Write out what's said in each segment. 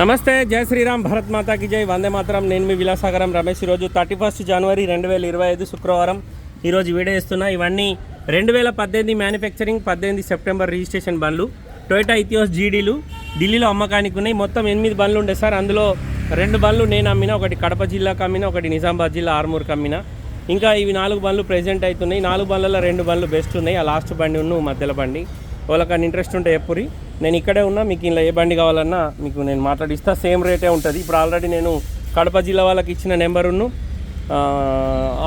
నమస్తే జై శ్రీరామ్ భరత్ మాతాకి జై. వందే మాతరం. నేను మీ విలాసాగరం రమేష్. ఈరోజు థర్టీ ఫస్ట్ జనవరి రెండు వేల ఇరవై ఐదు శుక్రవారం. ఈరోజు వీడియో ఇస్తున్నా ఇవన్నీ రెండు వేల పద్దెనిమిది మ్యానుఫ్యాక్చరింగ్ పద్దెనిమిది సెప్టెంబర్ రిజిస్ట్రేషన్ బండ్లు. టొయోటా ఇథియోస్ జీడీలు ఢిల్లీలో అమ్మకానికి ఉన్నాయి. మొత్తం ఎనిమిది బండ్లు ఉండే సార్. అందులో రెండు బండ్లు నేను అమ్మిన ఒకటి కడప జిల్లాకు అమ్మిన ఒకటి నిజామాబాద్ జిల్లా ఆర్మూర్కి అమ్మిన. ఇంకా ఇవి నాలుగు బండ్లు ప్రెజెంట్ అవుతున్నాయి. నాలుగు బండ్లలో రెండు బండ్లు బెస్ట్ ఉన్నాయి. ఆ లాస్ట్ బండి ఉన్న మధ్యలో బండి. వాళ్ళకన్నా ఇంట్రెస్ట్ ఉంటే ఎప్పురి నేను ఇక్కడే ఉన్నా మీకు ఇలా ఏ బండి కావాలన్నా మీకు నేను మాట్లాడిస్తా సేమ్ రేటే ఉంటుంది. ఇప్పుడు ఆల్రెడీ నేను కడప జిల్లా వాళ్ళకి ఇచ్చిన నెంబరును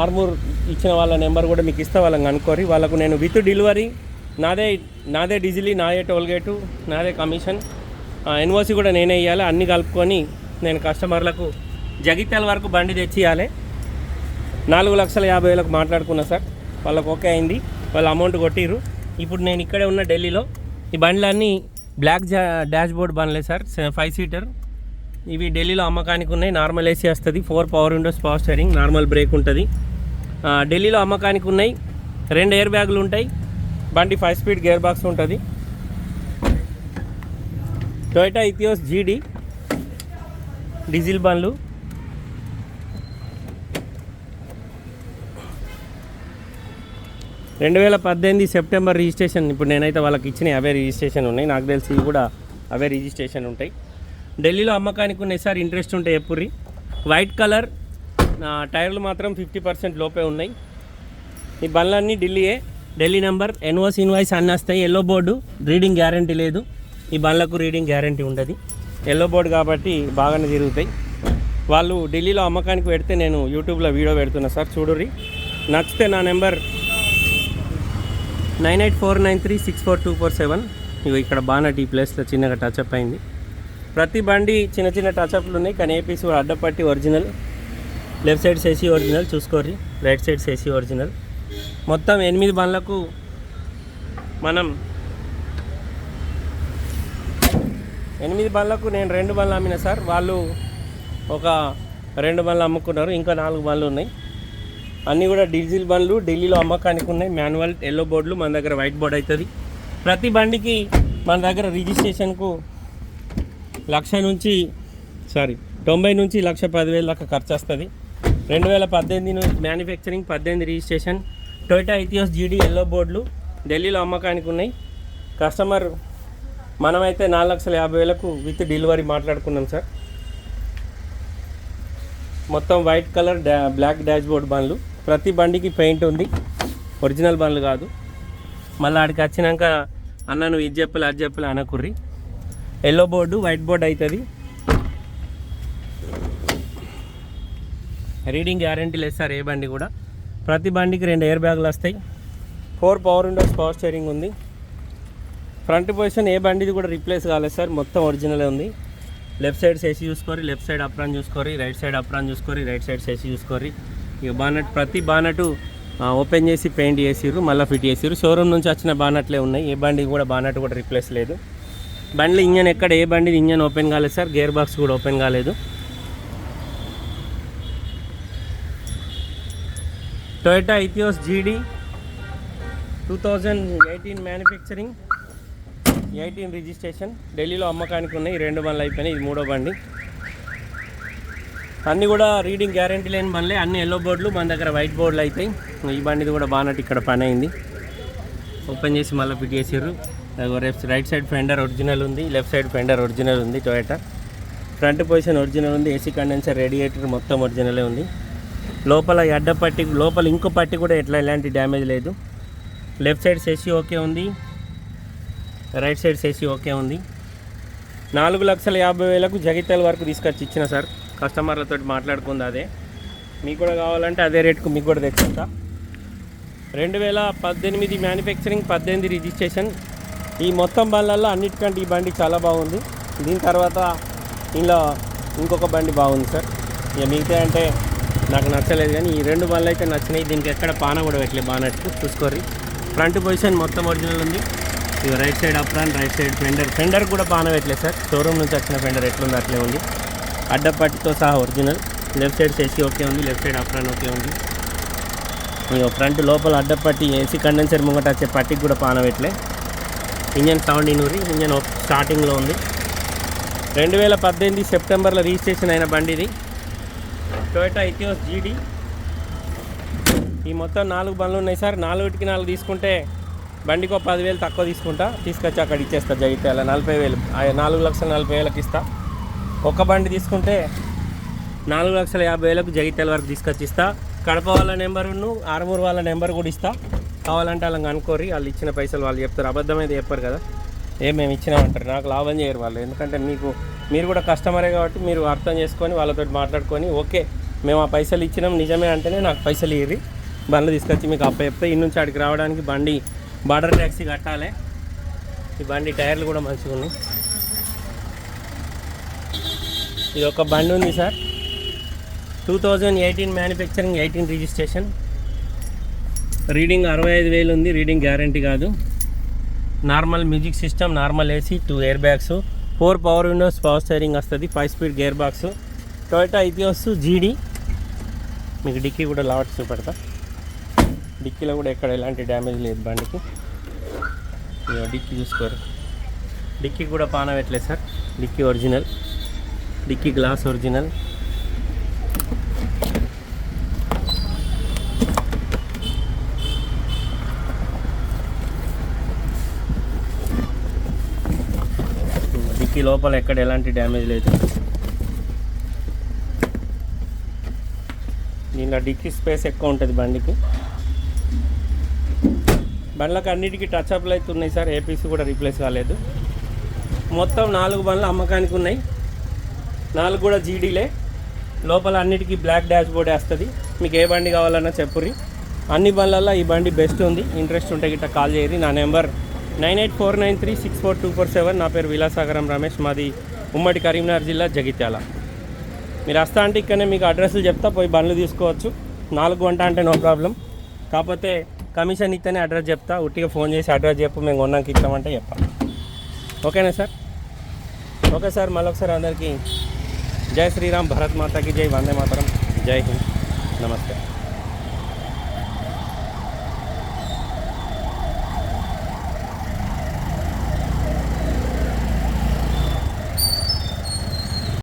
ఆర్మూర్ ఇచ్చిన వాళ్ళ నెంబర్ కూడా మీకు ఇస్తా వాళ్ళని అనుకోరి. వాళ్ళకు నేను విత్ డెలివరీ నాదే నాదే డీజిల్ నాదే టోల్గేటు నాదే కమిషన్ ఎన్ఓసి కూడా నేనే ఇవ్వాలి అన్నీ కలుపుకొని నేను కస్టమర్లకు జగిత్యాల వరకు బండి తెచ్చియాలి నాలుగు లక్షల యాభై వేలకు మాట్లాడుకున్నా సార్. వాళ్ళకి ఓకే అయింది. వాళ్ళు అమౌంట్ కొట్టిరు ఇప్పుడు నేను ఇక్కడే ఉన్న ఢిల్లీలో ఈ బండ్లన్నీ బ్లాక్ జా డాష్ బోర్డ్ బండ్లే సార్. ఫైవ్ సీటర్ ఇవి ఢిల్లీలో అమ్మకానికి ఉన్నాయి. నార్మల్ ఏసీ వస్తుంది. Four power windows power steering normal brake ఉంటుంది. ఢిల్లీలో అమ్మకానికి ఉన్నాయి. రెండు ఎయిర్ బ్యాగులు ఉంటాయి. బండి ఫైవ్ స్పీడ్ గేర్ బాక్స్ ఉంటుంది. టొయోటా ఇథియోస్ జీడీ డీజిల్ బండ్లు. రెండు వేల పద్దెనిమిది సెప్టెంబర్ రిజిస్ట్రేషన్ ఇప్పుడు నేనైతే వాళ్ళకి ఇచ్చిన అవే రిజిస్ట్రేషన్ ఉన్నాయి. నాకు తెలిసి కూడా అవే రిజిస్ట్రేషన్ ఉంటాయి. ఢిల్లీలో అమ్మకానికి ఉన్నాయి సార్ ఇంట్రెస్ట్ ఉంటాయి ఎప్పుర్రి. వైట్ కలర్ టైర్లు మాత్రం ఫిఫ్టీ పర్సెంట్ లోపే ఉన్నాయి. ఈ బండ్లన్నీ ఢిల్లీయే. ఢిల్లీ నెంబర్ ఎన్ఓస్ ఇన్వాయిస్ అన్నీ వస్తాయి ఎల్లో బోర్డు రీడింగ్ గ్యారంటీ లేదు. ఈ బండ్లకు రీడింగ్ గ్యారంటీ ఉండదు. ఎల్లో బోర్డు కాబట్టి బాగానే తిరుగుతాయి. వాళ్ళు ఢిల్లీలో అమ్మకానికి పెడితే నేను యూట్యూబ్లో వీడియో పెడుతున్నా. సార్ చూడుర్రి. నచ్చితే నా number nine eight four nine three six four two four seven. ఇవి ఇక్కడ బానట్ ఈ ప్లేస్లో చిన్నగా టచ్అప్ అయింది. ప్రతి బండి చిన్న చిన్న టచ్అప్లు ఉన్నాయి కానీ ఏపీసీ కూడా అడ్డపట్టి original left side chassis original చూసుకోరి right side chassis original మొత్తం ఎనిమిది బండ్లకు మనం ఎనిమిది బండ్లకు నేను రెండు బండ్లు అమ్మిన సార్. వాళ్ళు ఒక రెండు బండ్లు అమ్ముకున్నారు ఇంకా నాలుగు బండ్లు ఉన్నాయి. అన్నీ కూడా డీజిల్ బండ్లు ఢిల్లీలో అమ్మకానికి ఉన్నాయి. మాన్యువల్ ఎల్లో బోర్డులు మన దగ్గర వైట్ బోర్డ్ అవుతుంది. ప్రతి బండికి మన దగ్గర రిజిస్ట్రేషన్కు లక్ష నుంచి సారీ తొంభై నుంచి లక్ష పదివేల దాకా ఖర్చు వస్తుంది రెండు వేల పద్దెనిమిది నుంచి మ్యానుఫ్యాక్చరింగ్ పద్దెనిమిది registration Toyota Etios GD yellow బోర్డులు ఢిల్లీలో అమ్మకానికి ఉన్నాయి. కస్టమర్ మనమైతే నాలుగు లక్షల యాభై వేలకు విత్ డెలివరీ మాట్లాడుకున్నాం సార్. మొత్తం వైట్ కలర్ డా బ్లాక్ డాష్ బోర్డ్ బండ్లు. ప్రతి బండికి పెయింట్ ఉంది. ఒరిజినల్ బండ్లు కాదు. మళ్ళీ ఆడికి వచ్చినాక అన్న నువ్వు ఇది చెప్పలే అది చెప్పలే అనకుర్రి. ఎల్లో బోర్డు వైట్ బోర్డు అవుతుంది రీడింగ్ గ్యారంటీ లేదు సార్ ఏ బండి కూడా. ప్రతి బండికి రెండు ఎయిర్ బ్యాగులు వస్తాయి. Four power windows power steering ఉంది. ఫ్రంట్ పొజిషన్ ఏ బండిది కూడా రీప్లేస్ కాలేదు సార్. మొత్తం ఒరిజినలే ఉంది. లెఫ్ట్ సైడ్ సేసి చూసుకోరి లెఫ్ట్ సైడ్ అప్రాన్ చూసుకోరి రైట్ సైడ్ అప్రాన్ చూసుకోరి రైట్ సైడ్ సేసి చూసుకోరి ఇక బానట్ ప్రతి బానటు ఓపెన్ చేసి పెయింట్ చేసిర్రు మళ్ళీ ఫిట్ చేసిర్రు. షోరూమ్ నుంచి వచ్చిన బానట్లే ఉన్నాయి. ఏ బండి కూడా బానట్ కూడా రిప్లేస్ లేదు. బండ్లు ఇంజన్ ఎక్కడ ఏ బండి ఇంజన్ ఓపెన్ కాలేదు సార్. గేర్ బాక్స్ కూడా ఓపెన్ కాలేదు. Toyota Etios GD two thousand eighteen manufacturing eighteen registration ఢిల్లీలో అమ్మకానికి ఉన్నాయి. రెండు బండ్లు అయిపోయినాయి. ఇది మూడో బండి. అన్నీ కూడా రీడింగ్ గ్యారంటీ లేని బండ్లే అన్ని ఎల్లో బోర్డులు మన దగ్గర వైట్ బోర్డులు అవుతాయి ఈ బండిది కూడా బాగానట్టు ఇక్కడ పని అయింది. ఓపెన్ చేసి మళ్ళీ ఫిట్ చేసారు left right side fender original ఉంది లెఫ్ట్ సైడ్ ఫెండర్ ఒరిజినల్ ఉంది టొయోటా ఫ్రంట్ పొజిషన్ ఒరిజినల్ ఉంది ఏసీ కండెన్సర్ రేడియేటర్ మొత్తం ఒరిజినలే ఉంది. లోపల ఎడ్డ అడ్డ పట్టి లోపల ఇంకో పట్టి కూడా ఎట్లా ఎలాంటి డ్యామేజ్ లేదు. లెఫ్ట్ సైడ్ సెసి ఓకే ఉంది. రైట్ సైడ్ సెసి ఓకే ఉంది. నాలుగు లక్షల యాభై వేలకు జగిత్యాల వరకు తీసుకొచ్చి ఇచ్చిన సార్. కస్టమర్లతో మాట్లాడుకుంది అదే. మీకు కూడా కావాలంటే అదే రేట్కు మీకు కూడా తెచ్చుకుంటా రెండు వేల పద్దెనిమిది మ్యానుఫ్యాక్చరింగ్ పద్దెనిమిది రిజిస్ట్రేషన్ ఈ మొత్తం బండ్లల్లో అన్నిటికంటే ఈ బండి చాలా బాగుంది. దీని తర్వాత ఇందులో ఇంకొక బండి బాగుంది సార్. ఇక మిగతా అంటే నాకు నచ్చలేదు కానీ ఈ రెండు బండ్లు అయితే నచ్చినాయి. దీనికి ఎక్కడ పాన కూడా పెట్టలేదు బానట్టు. చూసుకోర్రి. ఫ్రంట్ పొజిషన్ మొత్తం ఒరిజినల్ ఉంది. ఇక right side apron right side fender. Fender కూడా పాన పెట్టలేదు సార్. షోరూమ్ నుంచి వచ్చిన ఫెండర్ ఎట్లుంది అట్లే ఉంది. అడ్డపట్టితో సహా original. Left side AC okay ఉంది లెఫ్ట్ సైడ్ అప్రాన్ ఓకే ఉంది. ఇక ఫ్రంట్ లోపల అడ్డపట్టి ఏసీ కండెన్సర్ ముంగట వచ్చే పట్టికి కూడా పానబెట్టలే ఇంజన్ సౌండ్ ఇనూరి ఇంజన్ స్టార్టింగ్లో ఉంది. రెండు వేల పద్దెనిమిది సెప్టెంబర్లో రిజిస్ట్రేషన్ అయిన బండి ఇది టొయోటా ఇథియోస్ జీడీ ఈ మొత్తం నాలుగు బండ్లు ఉన్నాయి సార్. నాలుగుటికి నాలుగు తీసుకుంటే బండికో పదివేలు తక్కువ తీసుకుంటా. తీసుకొచ్చి అక్కడ ఇచ్చేస్తా జగిత్యాల నలభై వేలు నాలుగు లక్షల నలభై వేలకు ఇస్తా ఒక బండి తీసుకుంటే నాలుగు లక్షల యాభై వేలకు జగిత్యాల వరకు తీసుకొచ్చి ఇస్తా కడప వాళ్ళ నెంబరును ఆరుమూరు వాళ్ళ నెంబర్ కూడా ఇస్తా. కావాలంటే వాళ్ళని అనుకోరి వాళ్ళు ఇచ్చిన పైసలు వాళ్ళు చెప్తారు. అబద్ధం అయితే చెప్పారు కదా. ఏ మేము ఇచ్చినామంటారు నాకు లాభం చేయరు వాళ్ళు. ఎందుకంటే మీకు మీరు కూడా కస్టమరే కాబట్టి మీరు అర్థం చేసుకొని వాళ్ళతో మాట్లాడుకొని ఓకే మేము ఆ పైసలు ఇచ్చినాం. నిజమే అంటేనే నాకు పైసలు ఇవ్వరి బండ్లు తీసుకొచ్చి మీకు అప్ప చెప్తే ఇన్ని నుంచి రావడానికి బండి బార్డర్ ట్యాక్సీ కట్టాలి. ఈ బండి టైర్లు కూడా మంచిగా ఉన్నాయి ఇది ఒక బండి ఉంది sir. Two thousand eighteen manufacturing eighteen registration reading అరవై ఐదు వేలు ఉంది రీడింగ్ గ్యారంటీ కాదు. Normal music system normal AC two air bags four power windows power steering వస్తుంది five speed gear box Toyota Etios GD మీకు డిక్కీ కూడా లావట్ చూపెడతా. డిక్కీలో కూడా ఎక్కడ ఎలాంటి డ్యామేజ్ లేదు బండికి. డిక్కీ చూసుకోరు. డిక్కీ కూడా పాన పెట్టలేదు sir. Dicky original. Dicky glass original dicky లోపల ఎక్కడ ఎలాంటి డ్యామేజ్ లేదు. దీనిలో డిక్కీ స్పేస్ ఎక్కువ ఉంటుంది బండికి. బండ్లకు అన్నిటికీ టచ్ అప్లు అయితే ఉన్నాయి సార్ ఏపీసీ కూడా రీప్లేస్ కాలేదు. మొత్తం నాలుగు బండ్లు అమ్మకానికి ఉన్నాయి. నాలుగు కూడా జీడీలే. లోపల అన్నిటికీ బ్లాక్ డాష్ బోర్డ్ వేస్తుంది. మీకు ఏ బండి కావాలన్నా చెప్పుర్రి. అన్ని బండ్లలో ఈ బండి బెస్ట్ ఉంది. ఇంట్రెస్ట్ ఉంటే గిట్ట కాల్ చేయరు నా number nine eight four nine three six four two four seven. నా పేరు విలాసాగరం రమేష్. మాది ఉమ్మడి కరీంనగర్ జిల్లా జగిత్యాల. మీరు వస్తా అంటే ఇక్కడనే మీకు అడ్రస్లు చెప్తా. పోయి బండ్లు తీసుకోవచ్చు. నాలుగు గంట అంటే నో ప్రాబ్లం. కాకపోతే కమిషన్ ఇస్తేనే అడ్రస్ చెప్తా. ఉట్టిగా ఫోన్ చేసి అడ్రస్ చెప్పు. మేము కొన్నాక ఇస్తామంటే చెప్పా. ఓకేనా సార్? Okay sir. మళ్ళొకసారి అందరికీ జై శ్రీరామ్ భరత్ మాతాకి జై వందే మాతరం జై హింద్ నమస్తే